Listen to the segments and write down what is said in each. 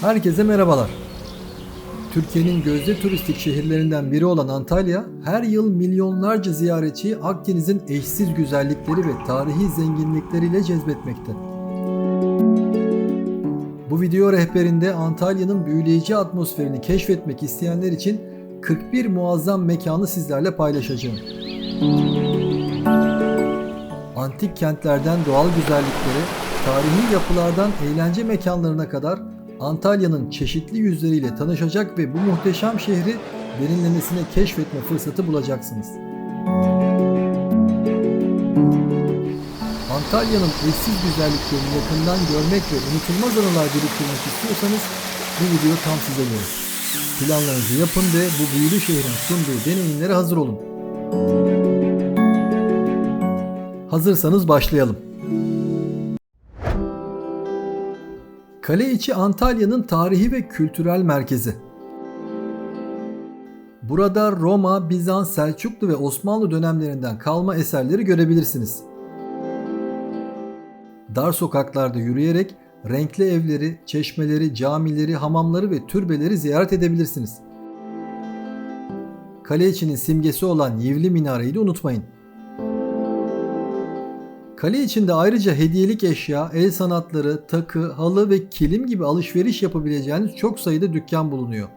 Herkese merhabalar. Türkiye'nin gözde turistik şehirlerinden biri olan Antalya, her yıl milyonlarca ziyaretçiyi Akdeniz'in eşsiz güzellikleri ve tarihi zenginlikleriyle cezbetmekte. Bu video rehberinde Antalya'nın büyüleyici atmosferini keşfetmek isteyenler için 41 muazzam mekanı sizlerle paylaşacağım. Antik kentlerden doğal güzelliklere, tarihi yapılardan eğlence mekanlarına kadar Antalya'nın çeşitli yüzleriyle tanışacak ve bu muhteşem şehri derinlemesine keşfetme fırsatı bulacaksınız. Antalya'nın eşsiz güzelliklerini yakından görmek ve unutulmaz anılar biriktirmek istiyorsanız bu video tam size göre. Planlarınızı yapın ve bu büyülü şehrin sunduğu deneyimlere hazır olun. Hazırsanız başlayalım. Kale içi Antalya'nın tarihi ve kültürel merkezi. Burada Roma, Bizans, Selçuklu ve Osmanlı dönemlerinden kalma eserleri görebilirsiniz. Dar sokaklarda yürüyerek renkli evleri, çeşmeleri, camileri, hamamları ve türbeleri ziyaret edebilirsiniz. Kale içinin simgesi olan Yivli Minareyi de unutmayın. Kale içinde ayrıca hediyelik eşya, el sanatları, takı, halı ve kilim gibi alışveriş yapabileceğiniz çok sayıda dükkan bulunuyor.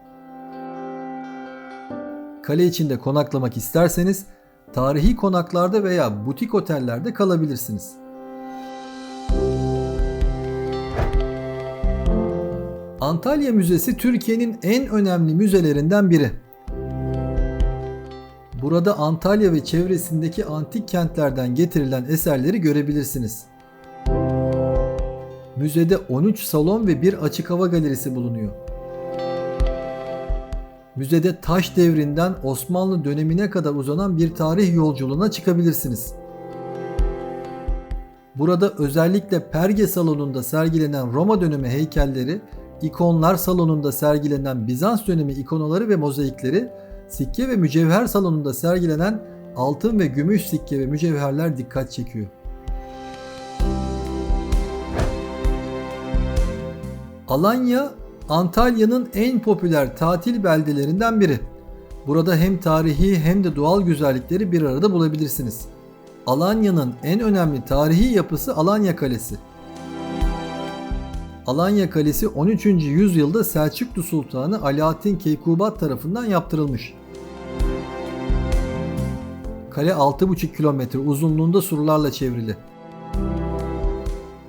Kale içinde konaklamak isterseniz tarihi konaklarda veya butik otellerde kalabilirsiniz. Antalya Müzesi Türkiye'nin en önemli müzelerinden biri. Burada Antalya ve çevresindeki antik kentlerden getirilen eserleri görebilirsiniz. Müzede 13 salon ve bir açık hava galerisi bulunuyor. Müzede taş devrinden Osmanlı dönemine kadar uzanan bir tarih yolculuğuna çıkabilirsiniz. Burada özellikle Perge salonunda sergilenen Roma dönemi heykelleri, ikonlar salonunda sergilenen Bizans dönemi ikonaları ve mozaikleri sikke ve mücevher salonunda sergilenen altın ve gümüş sikke ve mücevherler dikkat çekiyor. Alanya, Antalya'nın en popüler tatil beldelerinden biri. Burada hem tarihi hem de doğal güzellikleri bir arada bulabilirsiniz. Alanya'nın en önemli tarihi yapısı Alanya Kalesi. Alanya Kalesi 13. yüzyılda Selçuklu Sultanı Alaaddin Keykubat tarafından yaptırılmış. Kale 6,5 kilometre uzunluğunda surlarla çevrili.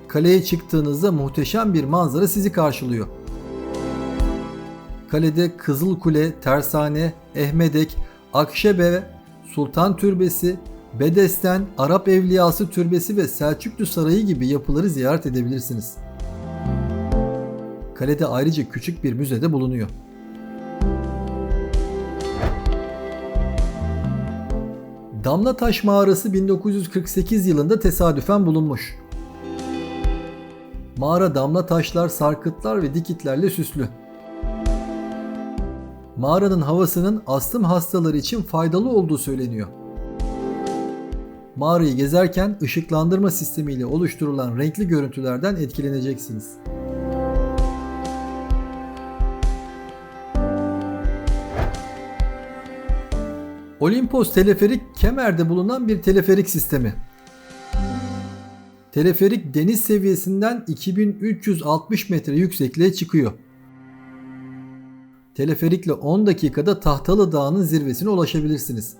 Kaleye çıktığınızda muhteşem bir manzara sizi karşılıyor. Kalede Kızıl Kule, Tersane, Ehmedek, Akşebe, Sultan Türbesi, Bedesten, Arap Evliyası Türbesi ve Selçuklu Sarayı gibi yapıları ziyaret edebilirsiniz. Kalede ayrıca küçük bir müzede bulunuyor. Damlataş Mağarası 1948 yılında tesadüfen bulunmuş. Mağara damla taşlar, sarkıtlar ve dikitlerle süslü. Mağaranın havasının astım hastaları için faydalı olduğu söyleniyor. Mağarayı gezerken ışıklandırma sistemiyle oluşturulan renkli görüntülerden etkileneceksiniz. Olimpos teleferik Kemer'de bulunan bir teleferik sistemi. Teleferik deniz seviyesinden 2360 metre yüksekliğe çıkıyor. Teleferikle 10 dakikada Tahtalı Dağı'nın zirvesine ulaşabilirsiniz.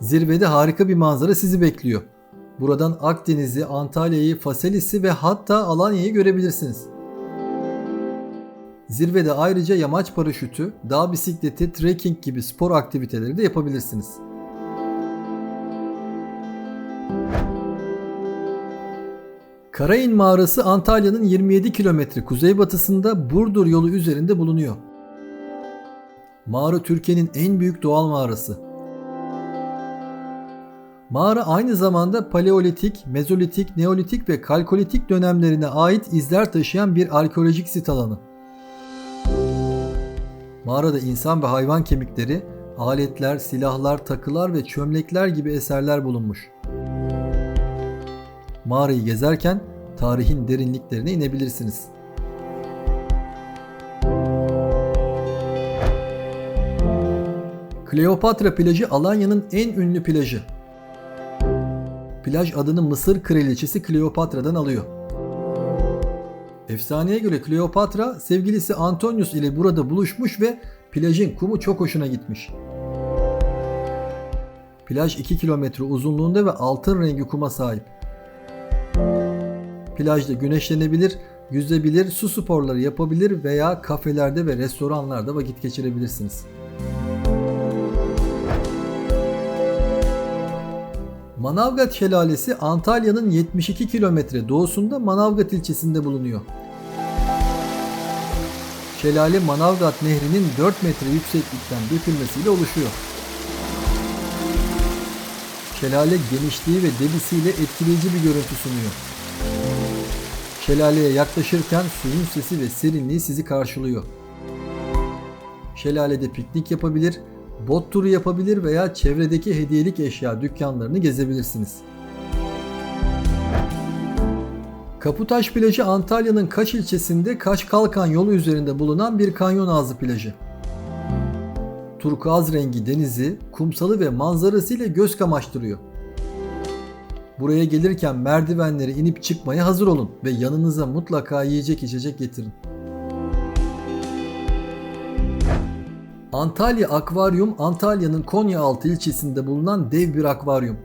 Zirvede harika bir manzara sizi bekliyor. Buradan Akdeniz'i, Antalya'yı, Faselis'i ve hatta Alanya'yı görebilirsiniz. Zirvede ayrıca yamaç paraşütü, dağ bisikleti, trekking gibi spor aktiviteleri de yapabilirsiniz. Karayın Mağarası Antalya'nın 27 kilometre kuzeybatısında Burdur yolu üzerinde bulunuyor. Mağara Türkiye'nin en büyük doğal mağarası. Mağara aynı zamanda Paleolitik, Mezolitik, Neolitik ve Kalkolitik dönemlerine ait izler taşıyan bir arkeolojik sit alanı. Mağarada insan ve hayvan kemikleri, aletler, silahlar, takılar ve çömlekler gibi eserler bulunmuş. Mağarayı gezerken tarihin derinliklerine inebilirsiniz. Kleopatra plajı Alanya'nın en ünlü plajı. Plaj adını Mısır kraliçesi Kleopatra'dan alıyor. Efsaneye göre Kleopatra sevgilisi Antonius ile burada buluşmuş ve plajın kumu çok hoşuna gitmiş. Plaj 2 kilometre uzunluğunda ve altın rengi kuma sahip. Plajda güneşlenebilir, yüzebilir, su sporları yapabilir veya kafelerde ve restoranlarda vakit geçirebilirsiniz. Manavgat Şelalesi Antalya'nın 72 kilometre doğusunda Manavgat ilçesinde bulunuyor. Şelale Manavgat Nehri'nin 4 metre yükseklikten dökülmesiyle oluşuyor. Şelale genişliği ve debisiyle etkileyici bir görüntü sunuyor. Şelaleye yaklaşırken suyun sesi ve serinliği sizi karşılıyor. Şelalede piknik yapabilir, bot turu yapabilir veya çevredeki hediyelik eşya dükkanlarını gezebilirsiniz. Kaputaş plajı Antalya'nın Kaş ilçesinde Kaş Kalkan yolu üzerinde bulunan bir kanyon ağzı plajı. Turkuaz rengi denizi, kumsalı ve manzarası ile göz kamaştırıyor. Buraya gelirken merdivenleri inip çıkmaya hazır olun ve yanınıza mutlaka yiyecek içecek getirin. Antalya Akvaryum Antalya'nın Konyaaltı ilçesinde bulunan dev bir akvaryum.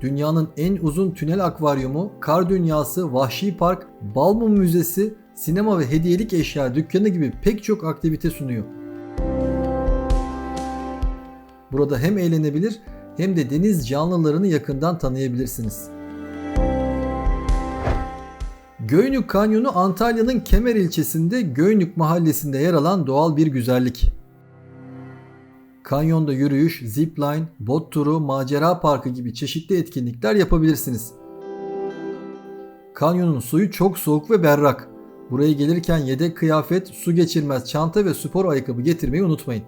Dünyanın en uzun tünel akvaryumu, kar dünyası, vahşi park, Balmum Müzesi, sinema ve hediyelik eşya dükkanı gibi pek çok aktivite sunuyor. Burada hem eğlenebilir hem de deniz canlılarını yakından tanıyabilirsiniz. Göynük Kanyonu Antalya'nın Kemer ilçesinde Göynük mahallesinde yer alan doğal bir güzellik. Kanyonda yürüyüş, zipline, bot turu, macera parkı gibi çeşitli etkinlikler yapabilirsiniz. Kanyonun suyu çok soğuk ve berrak. Buraya gelirken yedek kıyafet, su geçirmez çanta ve spor ayakkabı getirmeyi unutmayın.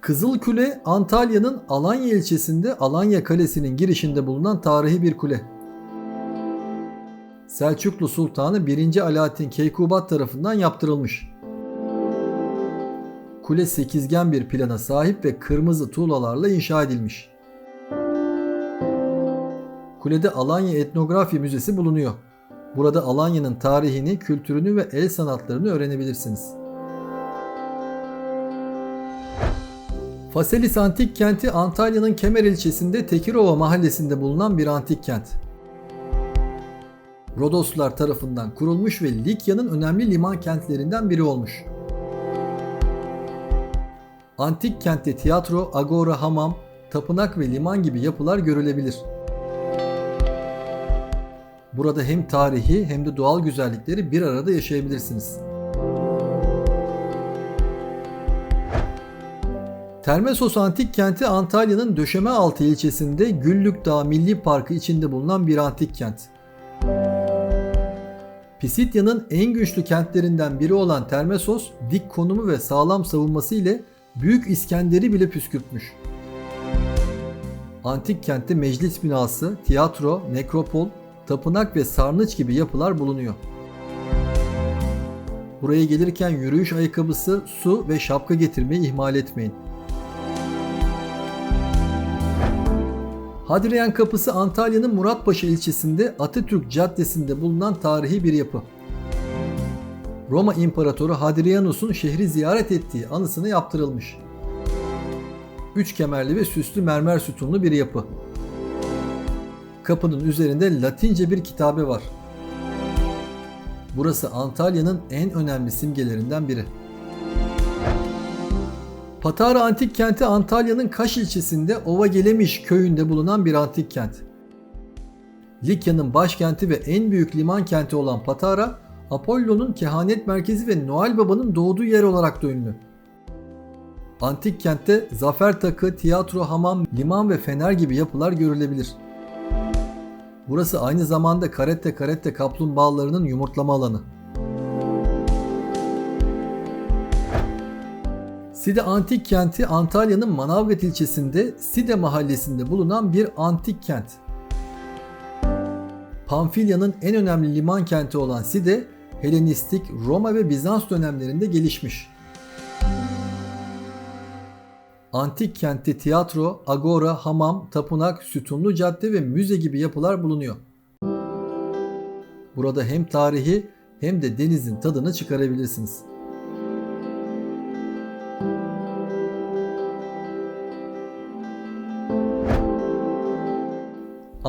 Kızılkule Antalya'nın Alanya ilçesinde Alanya Kalesi'nin girişinde bulunan tarihi bir kule. Selçuklu Sultanı 1. Alaaddin Keykubat tarafından yaptırılmış. Kule sekizgen bir plana sahip ve kırmızı tuğlalarla inşa edilmiş. Kulede Alanya Etnografi Müzesi bulunuyor. Burada Alanya'nın tarihini, kültürünü ve el sanatlarını öğrenebilirsiniz. Faselis Antik Kenti Antalya'nın Kemer ilçesinde Tekirova mahallesinde bulunan bir antik kent. Rodoslar tarafından kurulmuş ve Likya'nın önemli liman kentlerinden biri olmuş. Antik kentte tiyatro, agora, hamam, tapınak ve liman gibi yapılar görülebilir. Burada hem tarihi hem de doğal güzellikleri bir arada yaşayabilirsiniz. Termesos Antik Kenti Antalya'nın Döşemealtı ilçesinde Güllük Dağı Milli Parkı içinde bulunan bir antik kent. Pisidya'nın en güçlü kentlerinden biri olan Termesos, dik konumu ve sağlam savunması ile Büyük İskender'i bile püskürtmüş. Antik kentte meclis binası, tiyatro, nekropol, tapınak ve sarnıç gibi yapılar bulunuyor. Buraya gelirken yürüyüş ayakkabısı, su ve şapka getirmeyi ihmal etmeyin. Hadrian Kapısı Antalya'nın Muratpaşa ilçesinde Atatürk Caddesi'nde bulunan tarihi bir yapı. Roma İmparatoru Hadrianus'un şehri ziyaret ettiği anısına yaptırılmış. Üç kemerli ve süslü mermer sütunlu bir yapı. Kapının üzerinde Latince bir kitabe var. Burası Antalya'nın en önemli simgelerinden biri. Patara Antik Kenti Antalya'nın Kaş ilçesinde Ova Gelemiş köyünde bulunan bir antik kent. Likya'nın başkenti ve en büyük liman kenti olan Patara, Apollo'nun kehanet merkezi ve Noel Baba'nın doğduğu yer olarak da ünlü. Antik kentte zafer takı, tiyatro, hamam, liman ve fener gibi yapılar görülebilir. Burası aynı zamanda karette karette kaplumbağalarının yumurtlama alanı. Side Antik Kenti Antalya'nın Manavgat ilçesinde Side mahallesinde bulunan bir antik kent. Pamfilya'nın en önemli liman kenti olan Side, Helenistik, Roma ve Bizans dönemlerinde gelişmiş. Antik kentte tiyatro, agora, hamam, tapınak, sütunlu cadde ve müze gibi yapılar bulunuyor. Burada hem tarihi hem de denizin tadını çıkarabilirsiniz.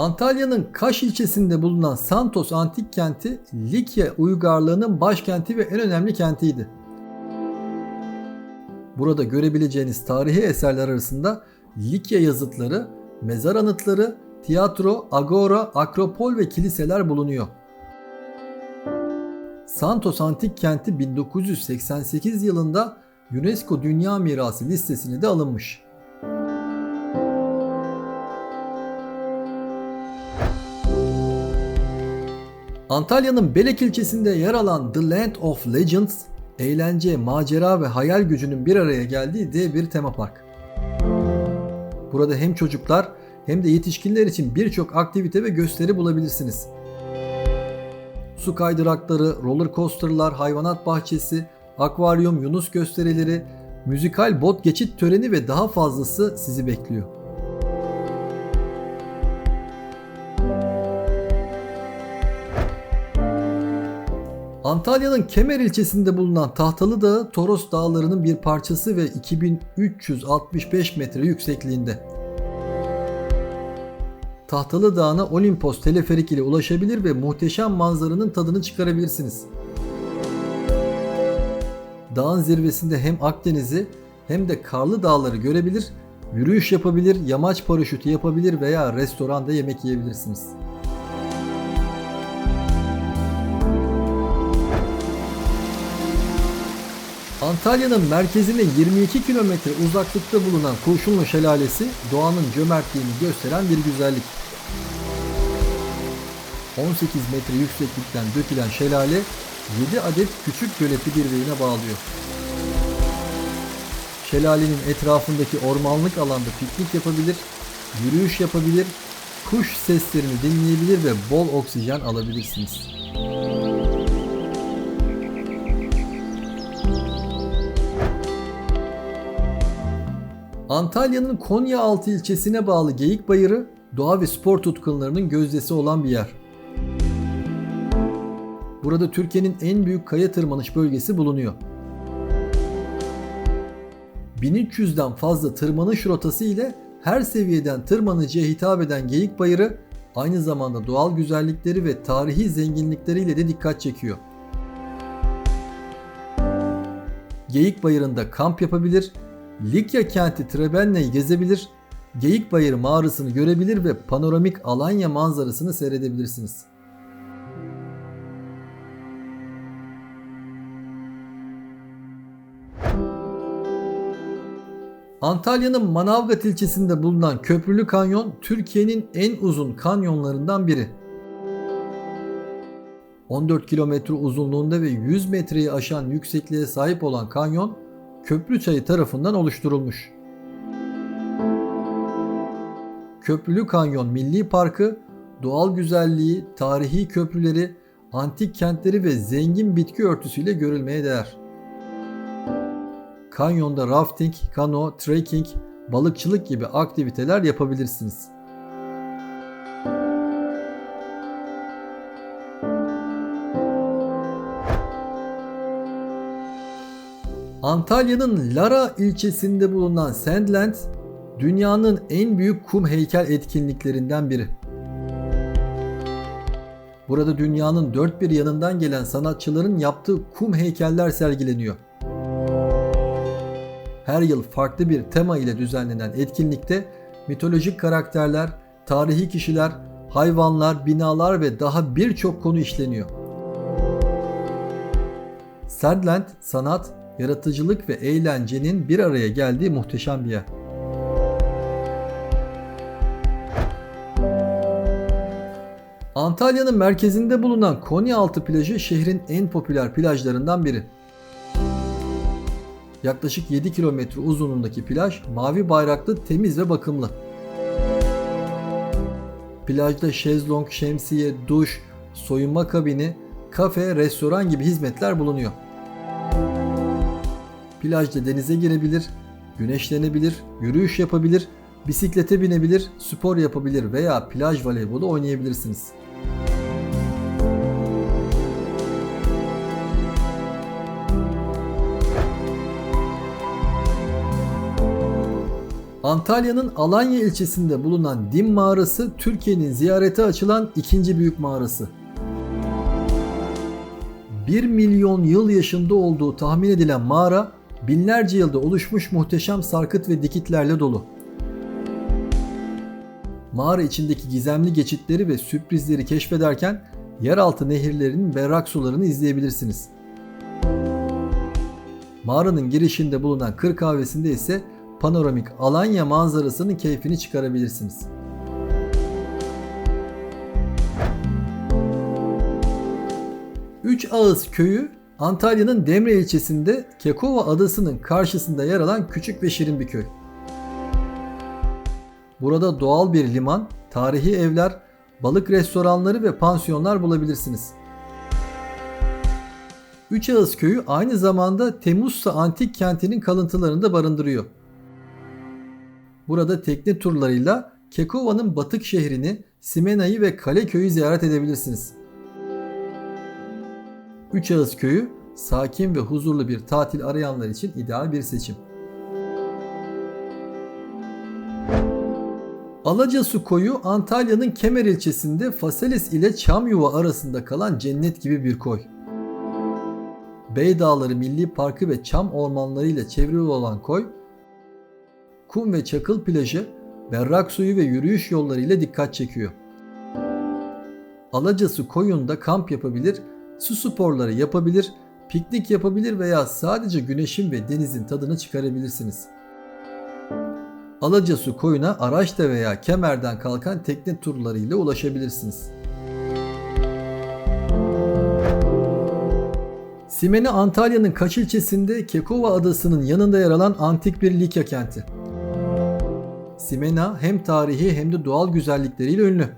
Antalya'nın Kaş ilçesinde bulunan Santos antik kenti Likya uygarlığının başkenti ve en önemli kentiydi. Burada görebileceğiniz tarihi eserler arasında Likya yazıtları, mezar anıtları, tiyatro, agora, akropol ve kiliseler bulunuyor. Santos Antik Kenti 1988 yılında UNESCO Dünya Mirası listesine de alınmış. Antalya'nın Belek ilçesinde yer alan The Land of Legends, eğlence, macera ve hayal gücünün bir araya geldiği dev bir tema park. Burada hem çocuklar hem de yetişkinler için birçok aktivite ve gösteri bulabilirsiniz. Su kaydırakları, roller coasterlar, hayvanat bahçesi, akvaryum, yunus gösterileri, müzikal bot geçit töreni ve daha fazlası sizi bekliyor. Antalya'nın Kemer ilçesinde bulunan Tahtalı Dağı, Toros Dağları'nın bir parçası ve 2365 metre yüksekliğinde. Tahtalı Dağı'na Olimpos teleferik ile ulaşabilir ve muhteşem manzaranın tadını çıkarabilirsiniz. Dağın zirvesinde hem Akdeniz'i hem de karlı dağları görebilir, yürüyüş yapabilir, yamaç paraşütü yapabilir veya restoranda yemek yiyebilirsiniz. Antalya'nın merkezine 22 kilometre uzaklıkta bulunan Kurşunlu Şelalesi doğanın cömertliğini gösteren bir güzellik. 18 metre yükseklikten dökülen şelale 7 adet küçük göleti birbirine bağlıyor. Şelalenin etrafındaki ormanlık alanda piknik yapabilir, yürüyüş yapabilir, kuş seslerini dinleyebilir ve bol oksijen alabilirsiniz. Antalya'nın Konyaaltı ilçesine bağlı Geyikbayırı, doğa ve spor tutkunlarının gözdesi olan bir yer. Burada Türkiye'nin en büyük kaya tırmanış bölgesi bulunuyor. 1300'den fazla tırmanış rotası ile her seviyeden tırmanıcıya hitap eden Geyikbayırı aynı zamanda doğal güzellikleri ve tarihi zenginlikleriyle de dikkat çekiyor. Geyikbayırı'nda kamp yapabilir, Likya kenti Trebenna'yı gezebilir, Geyikbayır mağarasını görebilir ve panoramik Alanya manzarasını seyredebilirsiniz. Antalya'nın Manavgat ilçesinde bulunan Köprülü Kanyon Türkiye'nin en uzun kanyonlarından biri. 14 kilometre uzunluğunda ve 100 metreyi aşan yüksekliğe sahip olan kanyon Köprü Çayı tarafından oluşturulmuş. Köprülü Kanyon Milli Parkı doğal güzelliği, tarihi köprüleri, antik kentleri ve zengin bitki örtüsüyle görülmeye değer. Kanyonda rafting, kano, trekking, balıkçılık gibi aktiviteler yapabilirsiniz. Antalya'nın Lara ilçesinde bulunan Sandland, dünyanın en büyük kum heykel etkinliklerinden biri. Burada dünyanın dört bir yanından gelen sanatçıların yaptığı kum heykeller sergileniyor. Her yıl farklı bir tema ile düzenlenen etkinlikte mitolojik karakterler, tarihi kişiler, hayvanlar, binalar ve daha birçok konu işleniyor. Sandland sanat, yaratıcılık ve eğlencenin bir araya geldiği muhteşem bir yer. Antalya'nın merkezinde bulunan Konyaaltı plajı şehrin en popüler plajlarından biri. Yaklaşık 7 kilometre uzunluğundaki plaj mavi bayraklı, temiz ve bakımlı. Plajda şezlong, şemsiye, duş, soyunma kabini, kafe, restoran gibi hizmetler bulunuyor. Plajda denize girebilir, güneşlenebilir, yürüyüş yapabilir, bisiklete binebilir, spor yapabilir veya plaj voleybolu oynayabilirsiniz. Antalya'nın Alanya ilçesinde bulunan Dim Mağarası Türkiye'nin ziyarete açılan ikinci büyük mağarası. 1 milyon yıl yaşında olduğu tahmin edilen mağara binlerce yılda oluşmuş muhteşem sarkıt ve dikitlerle dolu. Mağara içindeki gizemli geçitleri ve sürprizleri keşfederken yeraltı nehirlerinin berrak sularını izleyebilirsiniz. Mağaranın girişinde bulunan kır kahvesinde ise panoramik Alanya manzarasının keyfini çıkarabilirsiniz. Üç Ağız köyü Antalya'nın Demre ilçesinde Kekova adasının karşısında yer alan küçük ve şirin bir köy. Burada doğal bir liman, tarihi evler, balık restoranları ve pansiyonlar bulabilirsiniz. Üç Ağız köyü aynı zamanda Temussa antik kentinin kalıntılarını da barındırıyor. Burada tekne turlarıyla Kekova'nın batık şehrini, Simena'yı ve Kaleköy'ü ziyaret edebilirsiniz. Üç Ağız Köyü sakin ve huzurlu bir tatil arayanlar için ideal bir seçim. Alacasu Koyu Antalya'nın Kemer ilçesinde Faselis ile Çamyuva arasında kalan cennet gibi bir koy. Bey Dağları Milli Parkı ve çam ormanları ile çevrili olan koy, kum ve çakıl plajı, berrak suyu ve yürüyüş yolları ile dikkat çekiyor. Alacasu koyunda kamp yapabilir, su sporları yapabilir, piknik yapabilir veya sadece güneşin ve denizin tadını çıkarabilirsiniz. Alacasu koyuna araçla veya kemerden kalkan tekne turları ile ulaşabilirsiniz. Simene Antalya'nın Kaç ilçesinde Kekova adasının yanında yer alan antik bir Likya kenti. Simena hem tarihi hem de doğal güzellikleriyle ünlü.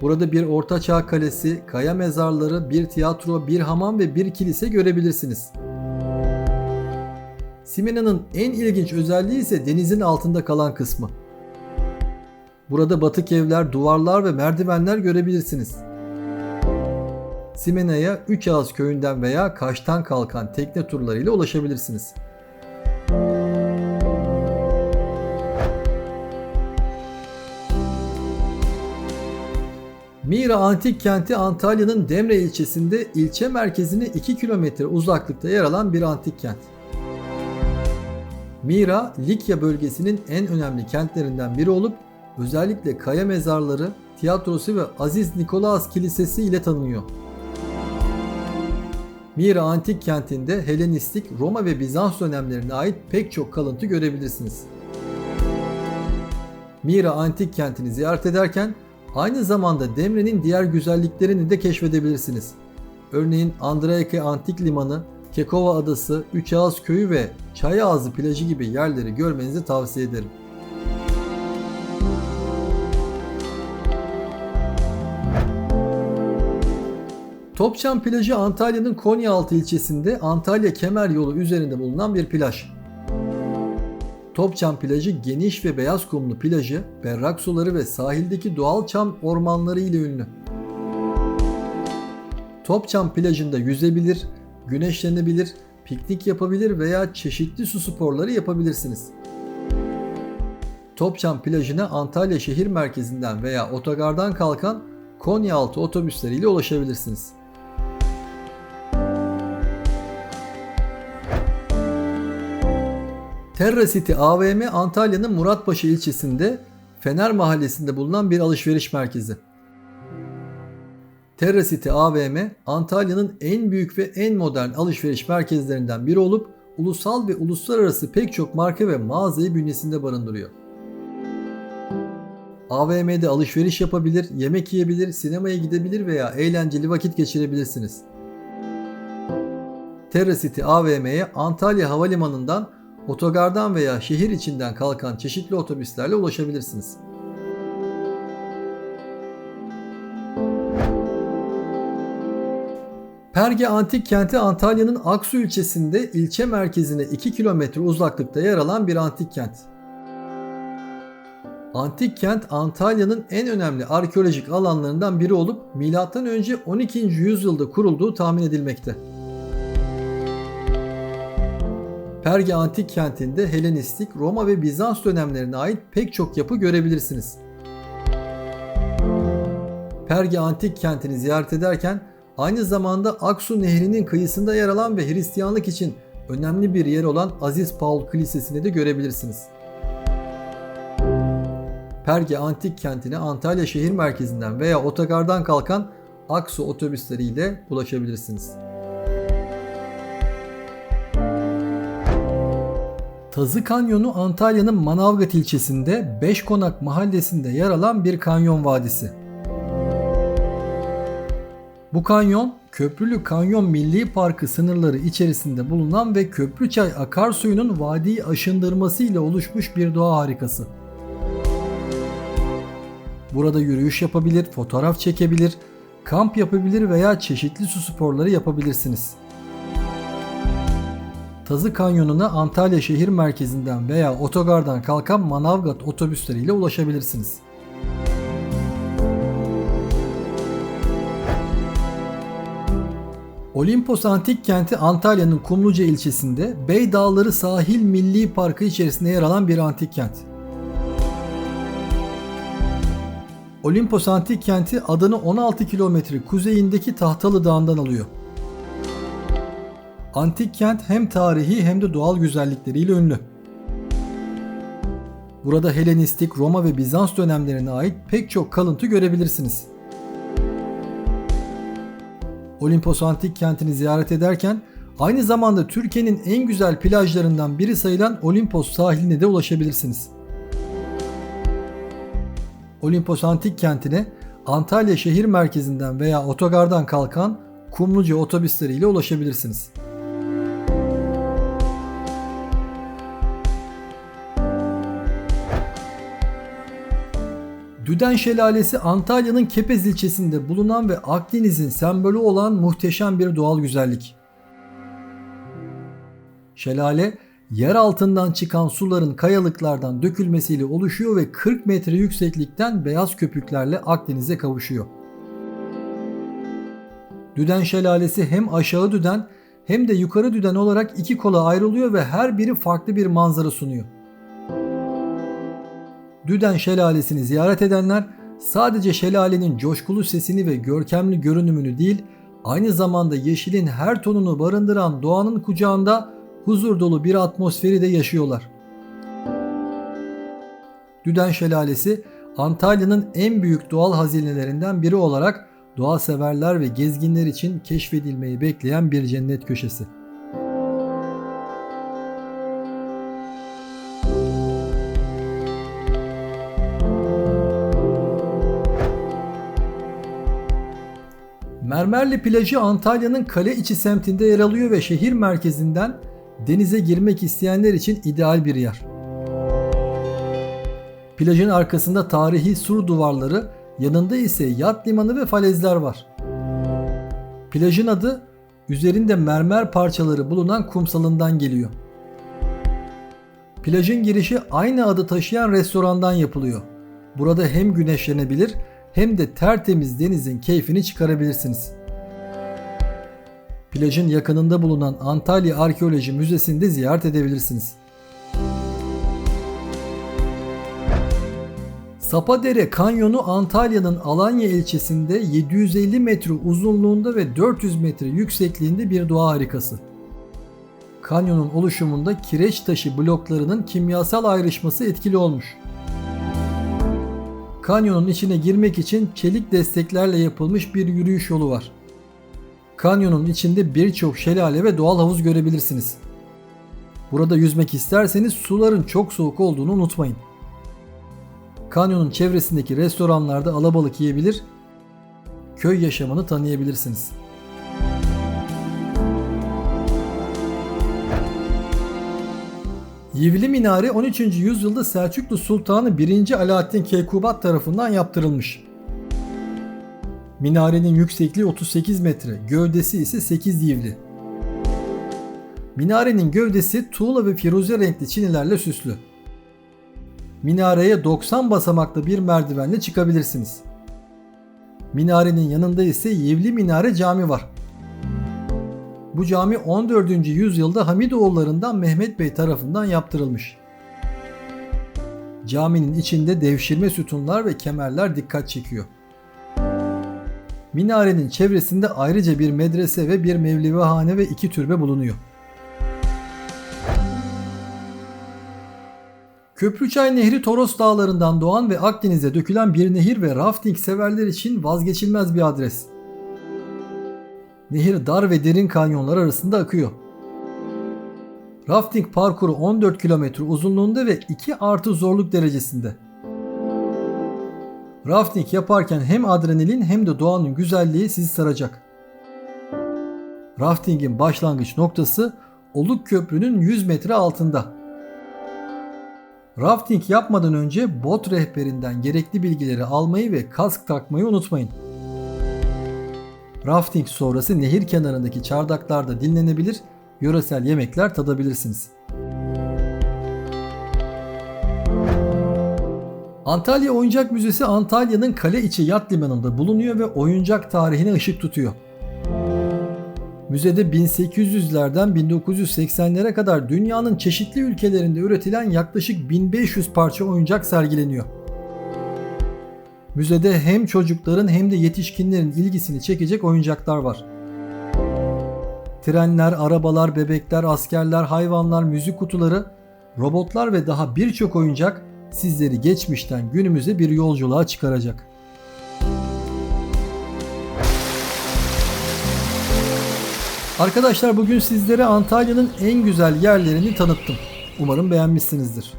Burada bir ortaçağ kalesi, kaya mezarları, bir tiyatro, bir hamam ve bir kilise görebilirsiniz. Simena'nın en ilginç özelliği ise denizin altında kalan kısmı. Burada batık evler, duvarlar ve merdivenler görebilirsiniz. Simena'ya 3 Ağız köyünden veya Kaş'tan kalkan tekne turlarıyla ulaşabilirsiniz. Mira Antik Kenti Antalya'nın Demre ilçesinde ilçe merkezine 2 kilometre uzaklıkta yer alan bir antik kent. Mira, Likya bölgesinin en önemli kentlerinden biri olup özellikle kaya mezarları, tiyatrosu ve Aziz Nikolaos Kilisesi ile tanınıyor. Mira Antik Kenti'nde Helenistik, Roma ve Bizans dönemlerine ait pek çok kalıntı görebilirsiniz. Mira Antik Kenti'ni ziyaret ederken Aynı zamanda Demre'nin diğer güzelliklerini de keşfedebilirsiniz. Örneğin Andreike Antik Limanı, Kekova Adası, Üçağız Köyü ve Çayağızı plajı gibi yerleri görmenizi tavsiye ederim. Topçam plajı Antalya'nın Konyaaltı ilçesinde Antalya Kemer yolu üzerinde bulunan bir plaj. Topçam plajı geniş ve beyaz kumlu plajı, berrak suları ve sahildeki doğal çam ormanları ile ünlü. Topçam plajında yüzebilir, güneşlenebilir, piknik yapabilir veya çeşitli su sporları yapabilirsiniz. Topçam plajına Antalya şehir merkezinden veya otogardan kalkan Konyaaltı otobüsleriyle ulaşabilirsiniz. Terra City AVM Antalya'nın Muratpaşa ilçesinde Fener Mahallesi'nde bulunan bir alışveriş merkezi. Terra City AVM Antalya'nın en büyük ve en modern alışveriş merkezlerinden biri olup ulusal ve uluslararası pek çok marka ve mağazayı bünyesinde barındırıyor. AVM'de alışveriş yapabilir, yemek yiyebilir, sinemaya gidebilir veya eğlenceli vakit geçirebilirsiniz. Terra City AVM'ye Antalya Havalimanı'ndan Otogardan veya şehir içinden kalkan çeşitli otobüslerle ulaşabilirsiniz. Perge Antik Kenti Antalya'nın Aksu ilçesinde ilçe merkezine 2 kilometre uzaklıkta yer alan bir antik kent. Antik kent Antalya'nın en önemli arkeolojik alanlarından biri olup M.Ö. 12. yüzyılda kurulduğu tahmin edilmekte. Perge Antik Kenti'nde Helenistik, Roma ve Bizans dönemlerine ait pek çok yapı görebilirsiniz. Perge Antik Kenti'ni ziyaret ederken aynı zamanda Aksu Nehri'nin kıyısında yer alan ve Hristiyanlık için önemli bir yer olan Aziz Paul Kilisesi'ni de görebilirsiniz. Perge Antik Kenti'ne Antalya şehir merkezinden veya otogardan kalkan Aksu otobüsleriyle ulaşabilirsiniz. Tazı Kanyonu Antalya'nın Manavgat ilçesinde Beşkonak mahallesinde yer alan bir kanyon vadisi. Bu kanyon, Köprülü Kanyon Milli Parkı sınırları içerisinde bulunan ve Köprüçay akarsuyunun vadiyi aşındırması ile oluşmuş bir doğa harikası. Burada yürüyüş yapabilir, fotoğraf çekebilir, kamp yapabilir veya çeşitli su sporları yapabilirsiniz. Tazı Kanyonu'na Antalya şehir merkezinden veya otogardan kalkan Manavgat otobüsleriyle ulaşabilirsiniz. Olimpos Antik Kenti Antalya'nın Kumluca ilçesinde Bey Dağları Sahil Milli Parkı içerisinde yer alan bir antik kent. Olimpos Antik Kenti adını 16 kilometre kuzeyindeki Tahtalı Dağı'ndan alıyor. Antik kent hem tarihi hem de doğal güzellikleriyle ünlü. Burada Helenistik, Roma ve Bizans dönemlerine ait pek çok kalıntı görebilirsiniz. Olimpos Antik Kenti'ni ziyaret ederken aynı zamanda Türkiye'nin en güzel plajlarından biri sayılan Olimpos sahiline de ulaşabilirsiniz. Olimpos Antik Kenti'ne Antalya şehir merkezinden veya otogardan kalkan Kumluca otobüsleriyle ulaşabilirsiniz. Düden Şelalesi Antalya'nın Kepez ilçesinde bulunan ve Akdeniz'in sembolü olan muhteşem bir doğal güzellik. Şelale, yer altından çıkan suların kayalıklardan dökülmesiyle oluşuyor ve 40 metre yükseklikten beyaz köpüklerle Akdeniz'e kavuşuyor. Düden Şelalesi hem aşağı düden hem de yukarı düden olarak iki kola ayrılıyor ve her biri farklı bir manzara sunuyor. Düden Şelalesi'ni ziyaret edenler sadece şelalenin coşkulu sesini ve görkemli görünümünü değil, aynı zamanda yeşilin her tonunu barındıran doğanın kucağında huzur dolu bir atmosferi de yaşıyorlar. Düden Şelalesi Antalya'nın en büyük doğal hazinelerinden biri olarak doğa severler ve gezginler için keşfedilmeyi bekleyen bir cennet köşesi. Mermerli plajı Antalya'nın kale içi semtinde yer alıyor ve şehir merkezinden denize girmek isteyenler için ideal bir yer. Plajın arkasında tarihi sur duvarları, yanında ise yat limanı ve falezler var. Plajın adı üzerinde mermer parçaları bulunan kumsalından geliyor. Plajın girişi aynı adı taşıyan restorandan yapılıyor. Burada hem güneşlenebilir hem de tertemiz denizin keyfini çıkarabilirsiniz. Plajın yakınında bulunan Antalya Arkeoloji Müzesi'ni de ziyaret edebilirsiniz. Sapadere Kanyonu Antalya'nın Alanya ilçesinde 750 metre uzunluğunda ve 400 metre yüksekliğinde bir doğa harikası. Kanyonun oluşumunda kireç taşı bloklarının kimyasal ayrışması etkili olmuş. Kanyonun içine girmek için çelik desteklerle yapılmış bir yürüyüş yolu var. Kanyonun içinde birçok şelale ve doğal havuz görebilirsiniz. Burada yüzmek isterseniz suların çok soğuk olduğunu unutmayın. Kanyonun çevresindeki restoranlarda alabalık yiyebilir, köy yaşamını tanıyabilirsiniz. Yivli Minare 13. yüzyılda Selçuklu Sultanı 1. Alaaddin Keykubat tarafından yaptırılmış. Minarenin yüksekliği 38 metre, gövdesi ise 8 yivli. Minarenin gövdesi tuğla ve firuze renkli çinilerle süslü. Minareye 90 basamaklı bir merdivenle çıkabilirsiniz. Minarenin yanında ise Yevli Minare Cami var. Bu cami 14. yüzyılda Hamidoğullarından Mehmet Bey tarafından yaptırılmış. Caminin içinde devşirme sütunlar ve kemerler dikkat çekiyor. Minarenin çevresinde ayrıca bir medrese ve bir mevlivihane ve iki türbe bulunuyor. Köprüçay Nehri Toros Dağları'ndan doğan ve Akdeniz'e dökülen bir nehir ve rafting severler için vazgeçilmez bir adres. Nehir dar ve derin kanyonlar arasında akıyor. Rafting parkuru 14 kilometre uzunluğunda ve 2 artı zorluk derecesinde. Rafting yaparken hem adrenalin hem de doğanın güzelliği sizi saracak. Raftingin başlangıç noktası Oluk Köprü'nün 100 metre altında. Rafting yapmadan önce bot rehberinden gerekli bilgileri almayı ve kask takmayı unutmayın. Rafting sonrası nehir kenarındaki çardaklarda dinlenebilir, yöresel yemekler tadabilirsiniz. Antalya Oyuncak Müzesi Antalya'nın kale içi yat limanında bulunuyor ve oyuncak tarihine ışık tutuyor. Müzede 1800'lerden 1980'lere kadar dünyanın çeşitli ülkelerinde üretilen yaklaşık 1500 parça oyuncak sergileniyor. Müzede hem çocukların hem de yetişkinlerin ilgisini çekecek oyuncaklar var. Trenler, arabalar, bebekler, askerler, hayvanlar, müzik kutuları, robotlar ve daha birçok oyuncak sizleri geçmişten günümüze bir yolculuğa çıkaracak. Arkadaşlar bugün sizlere Antalya'nın en güzel yerlerini tanıttım. Umarım beğenmişsinizdir.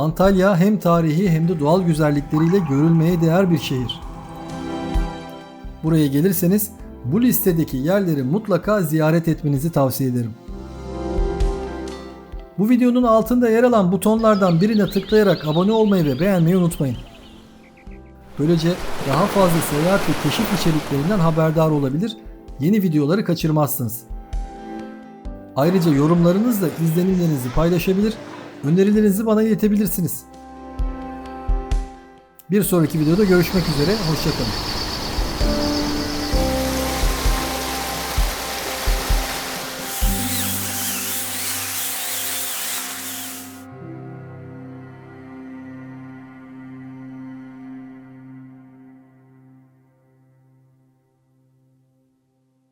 Antalya hem tarihi hem de doğal güzellikleriyle görülmeye değer bir şehir. Buraya gelirseniz bu listedeki yerleri mutlaka ziyaret etmenizi tavsiye ederim. Bu videonun altında yer alan butonlardan birine tıklayarak abone olmayı ve beğenmeyi unutmayın. Böylece daha fazla seyahat ve keşif içeriklerinden haberdar olabilir, yeni videoları kaçırmazsınız. Ayrıca yorumlarınızla izlenimlerinizi paylaşabilir, önerilerinizi bana iletebilirsiniz. Bir sonraki videoda görüşmek üzere, hoşçakalın.